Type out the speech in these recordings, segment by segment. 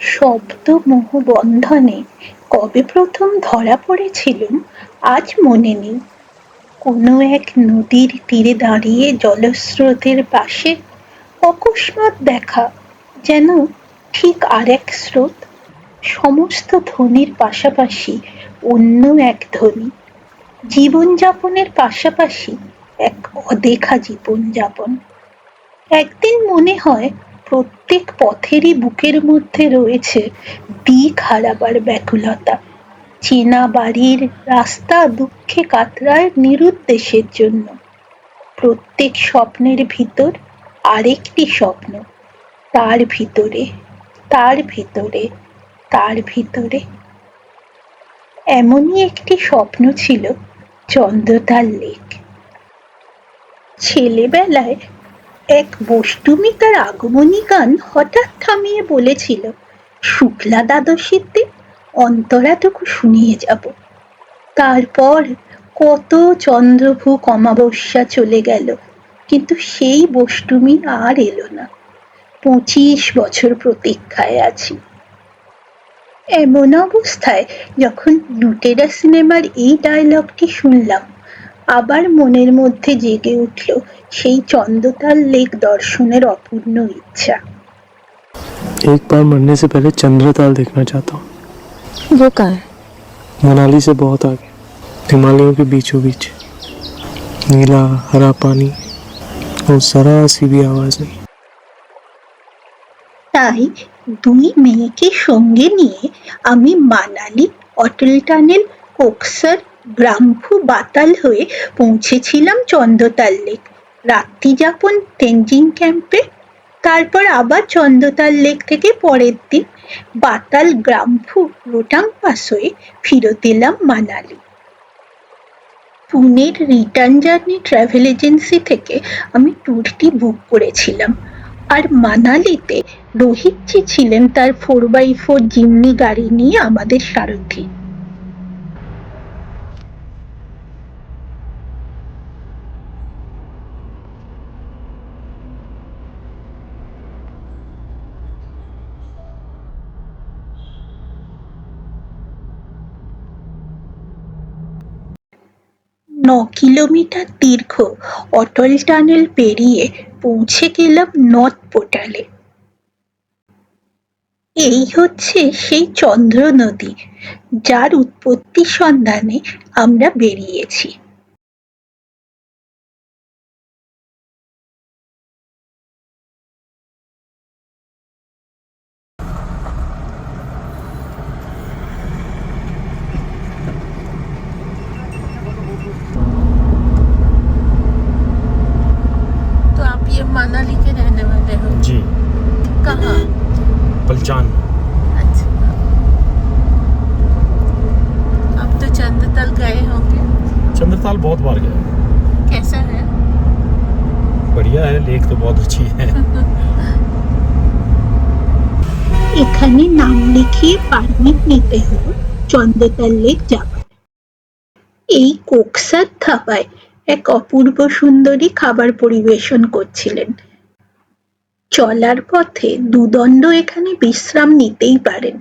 শব্দমোহ মোহবন্ধনে কবে প্রথম ধরা পড়েছিলুম, আজ মনে নেই। কোনো এক নদীর তীরে দাঁড়িয়ে জলস্রোতের পাশে অকস্মাৎ দেখা, যেন ঠিক আরেক স্রোত। সমস্ত ধ্বনির পাশাপাশি অন্য এক ধ্বনি। জীবনযাপনের পাশাপাশি এক অদেখা জীবনযাপন। একদিন মনে হয় প্রত্যেক পথেরই বুকের মধ্যে রয়েছে দিক হারাবার ব্যাকুলতা। চেনা বাড়ির রাস্তা দুঃখে কাতরায় নিরুদ্দেশের জন্য। প্রত্যেক স্বপ্নের ভিতর আরেকটি স্বপ্ন, তার ভিতরে তার ভিতরে তার ভিতরে। এমনই একটি স্বপ্ন ছিল চন্দ্রতার লেক। ছেলেবেলায় এক বষ্টুমি তার আগমনী গান হঠাৎ থামিয়ে বলেছিল, শুক্লা দ্বাদশীতে অন্তরাটুকু শুনিয়ে যাব। তারপর কত চন্দ্রভূক অমাবস্যা চলে গেল, কিন্তু সেই বষ্টুমি আর এলো না। পঁচিশ বছর প্রতীক্ষায় আছি। এমন অবস্থায় যখন লুটেরা সিনেমার এই ডায়লগটি শুনলাম আবার মনের মধ্যে জেগে উঠল সেই চন্দ্রতাল লেক দর্শনের অপূর্ণ ইচ্ছা एक बार मरने से पहले चंद्रताल देखना चाहता हूँ वो कहाँ है मनाली से बहुत आगे हिमालयों के बीचों बीच नीला हरा पानी और जरा सी भी आवाज नहीं তাই দুই মেয়েকে সঙ্গে নিয়ে আমি মানালি অটল টানেল কোকসার ব্রাহ্মু বাতাল হয়ে পৌঁছেছিলাম চন্দ্রতাল লেক। রাত্রি যাপন তেনজিং ক্যাম্পে, তারপর আবার চন্দ্রতাল লেক থেকে পরের দিন বাতাল গ্রামফু রোটাং পাস হয়ে ফিরত এলাম মানালি। পুনের রিটার্ন জার্নি ট্রাভেল এজেন্সি থেকে আমি ট্যুরটি বুক করেছিলাম। আর মানালিতে রোহিতজি ছিলেন তার ফোর বাই ফোর জিমনি গাড়ি নিয়ে আমাদের সারথি। ন কিলোমিটার দীর্ঘ অটল টানেল পেরিয়ে পৌঁছে গেলাম নর্থ পোর্টালে। এই হচ্ছে সেই চন্দ্র নদী, যার উৎপত্তি সন্ধানে আমরা বেরিয়েছি। पलचान अच्छा अब तो चंद्रतल गए होंगे चंद्रताल बहुत बार गया कैसा है बढ़िया है लेक तो बहुत अच्छी है এখানে নাম লিখিয়ে পারমিট নিতে হলো চন্দ্রতাল লেক যাবার এই কোকসার ধাবায় এক অপূর্ব সুন্দরী খাবার পরিবেশন করছিলেন চলার পথে দুদণ্ড এখানে বিশ্রাম নিতেই পারেন।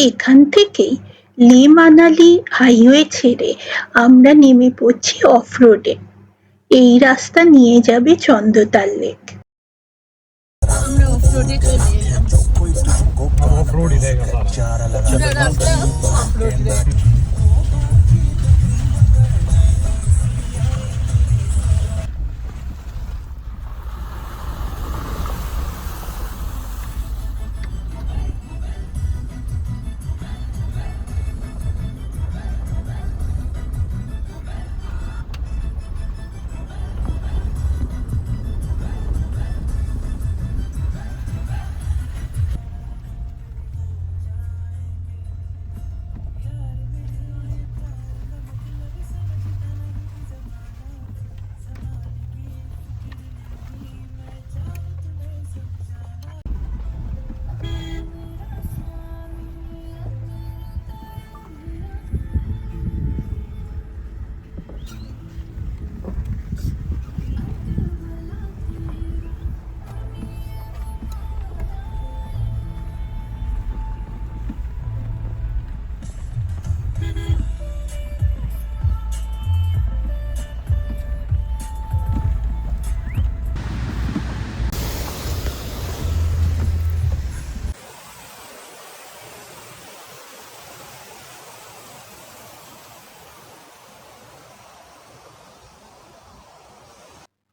এখান থেকেই লে মানালি হাইওয়ে ছেড়ে আমরা নেমে পড়ছি অফ রোডে এই রাস্তা নিয়ে যাবে চন্দ্রতাল লেক। আমরা অফ রোডে চলে এলাম। অফ রোডে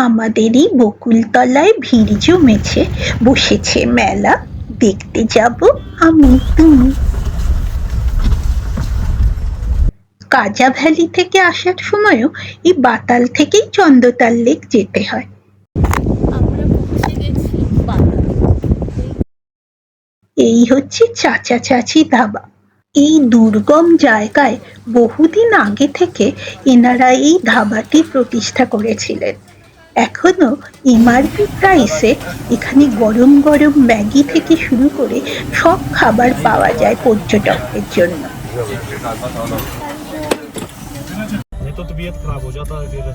আমাদেরই বকুলতলায় ভিড় জমেছে বসেছে মেলা। দেখতে যাব আমি তুমি। কাজা ভ্যালি থেকে আসার সময়ও এই বাতাল থেকেই চন্দ্রতাল লেক যেতে হয়। এই হচ্ছে চাচা চাচি ধাবা। এই দুর্গম জায়গায় বহুদিন আগে থেকে এনারা এই ধাবাটি প্রতিষ্ঠা করেছিলেন। এখনো এমআরপি প্রাইসে এখানে গরম গরম ম্যাগি থেকে শুরু করে সব খাবার পাওয়া যায় পর্যটকদের জন্য नहीं तो तबीयत खराब हो जाता है फिर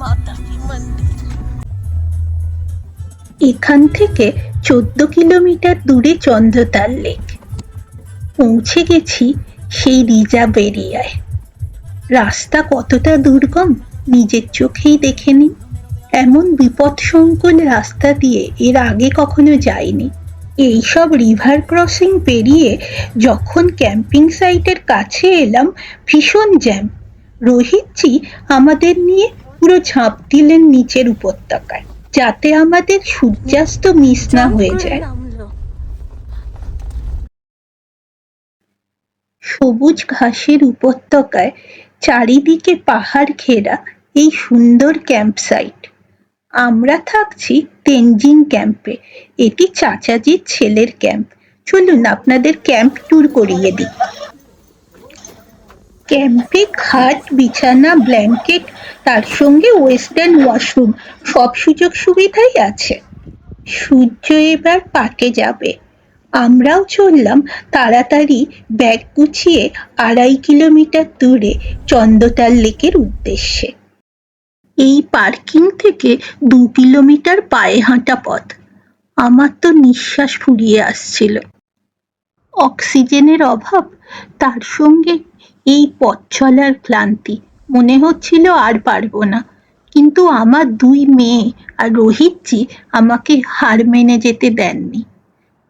মাতা কি মন্দির এখান থেকে চোদ্দ কিলোমিটার দূরে চন্দ্রতাল লেক পৌঁছে গেছি সেই রিজার্ভ এরিয়ায় রাস্তা কতটা দুর্গম, নিজের চোখেই দেখে নিন এমন বিপদসংকুল রাস্তা দিয়ে এর আগে কখনো যাইনি। এইসব রিভার ক্রসিং পেরিয়ে যখন ক্যাম্পিং সাইটের কাছে এলাম, ভীষণ জ্যাম রোহিতজি আমাদের নিয়ে পুরো ঝাঁপ দিলেন নিচের উপত্যকায়, যাতে আমাদের সূর্যাস্ত মিস না হয়ে যায়। সবুজ ঘাসের উপত্যকায় চারিদিকে পাহাড় ঘেরা এই সুন্দর ক্যাম্প সাইট আমরা থাকছি তেনজিং ক্যাম্পে। এটি চাচাজির ছেলের ক্যাম্প। চলুন আপনাদের ক্যাম্প ট্যুর করিয়ে দিই। ক্যাম্পে খাট, বিছানা, ব্ল্যাঙ্কেট, তার সঙ্গে ওয়েস্টার্ন ওয়াশরুম, সব সুযোগ সুবিধাই আছে। সূর্য এবার পাকে যাবে। আমরাও চললাম তাড়াতাড়ি ব্যাগ গুছিয়ে আড়াই কিলোমিটার দূরে চন্দ্রতাল লেকের উদ্দেশ্যে। এই পার্কিং থেকে দু কিলোমিটার পায়ে হাঁটা পথ। আমার তো নিঃশ্বাস ফুরিয়ে আসছিল। অক্সিজেনের অভাব, তার সঙ্গে এই পথ চলার ক্লান্তি, মনে হচ্ছিল আর পারব না। কিন্তু আমার দুই মেয়ে আর রোহিতজি আমাকে হার মেনে যেতে দেননি।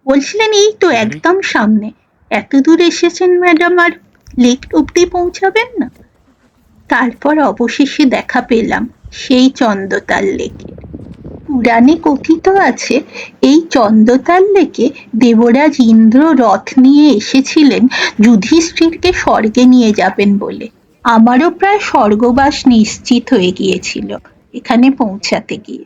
বলছিলেন এই তো একদম সামনে। এত দূর এসেছেন ম্যাডাম আর লেক অব্দি পৌঁছাবেন না? তারপর অবশেষে দেখা পেলাম সেই চন্দ্রতাল লেকে। পুরাণে কথিত আছে এই চন্দ্রতাল লেকে দেবরাজ ইন্দ্র রথ নিয়ে এসেছিলেন যুধিষ্ঠিরকে স্বর্গে নিয়ে যাবেন বলে। আমারও প্রায় স্বর্গবাস নিশ্চিত হয়ে গিয়েছিল এখানে পৌঁছাতে গিয়ে।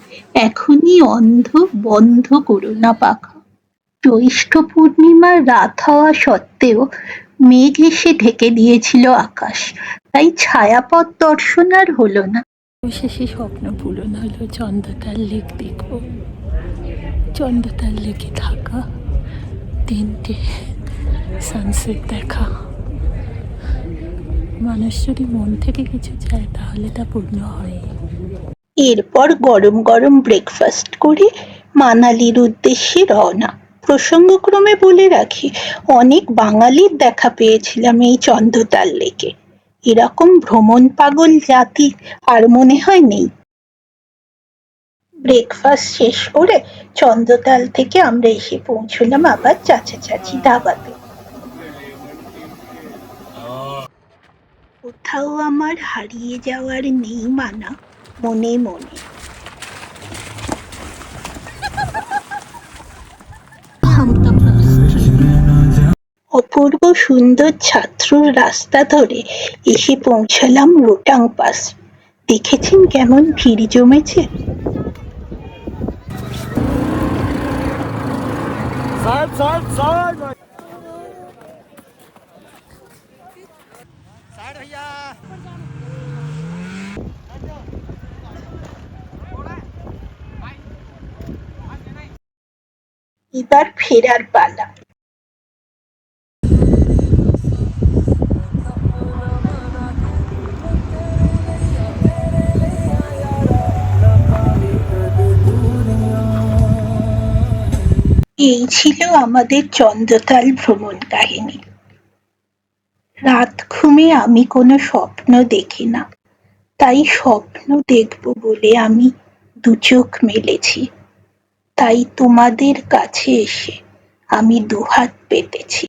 এখনই অন্ধ বন্ধ করো না পাখা। জ্যৈষ্ঠ পূর্ণিমার রাত হওয়া সত্ত্বেও মেঘ এসে ঢেকে দিয়েছিল আকাশ। তাই ছায়াপথ দর্শন আর হলো না। অবশেষে স্বপ্ন পূরণ হলো চন্দ্রতার লেক দেখব চন্দ্রতার লেকে থাকা তিনটে সানসেট দেখা। মানুষ যদি মন থেকে কিছু চায় তাহলে তা পূর্ণ হয়। এরপর গরম গরম ব্রেকফাস্ট করে মানালির উদ্দেশ্যে রওনা। প্রসঙ্গক্রমে বলে রাখি, অনেক বাঙালির দেখা পেয়েছিলাম এই চন্দ্রতাল লেকে। এরকম ভ্রমণ পাগল জাতি আর মনে হয় নেই। ব্রেকফাস্ট শেষ করে চন্দ্রতাল থেকে আমরা এসে পৌঁছলাম আবার চাচা চাচি ধাবাতে। কোথাও আমার হারিয়ে যাওয়ার নেই মানা। মনে মনে। অপূর্ব সুন্দর ছাত্রর রাস্তা ধরে এসে পৌঁছালাম রোটাং পাস। দেখেছেন কেমন ভিড় জমেছে? সাহেব সাহেব সাহেব! এবার ফেরার পালা। এই ছিল আমাদের চন্দ্রতাল ভ্রমণ কাহিনী। রাত ঘুমে আমি কোনো স্বপ্ন দেখি না। তাই স্বপ্ন দেখব বলে আমি দুচোখ মেলেছি। তাই তোমাদের কাছে এসে আমি দুহাত পেতেছি।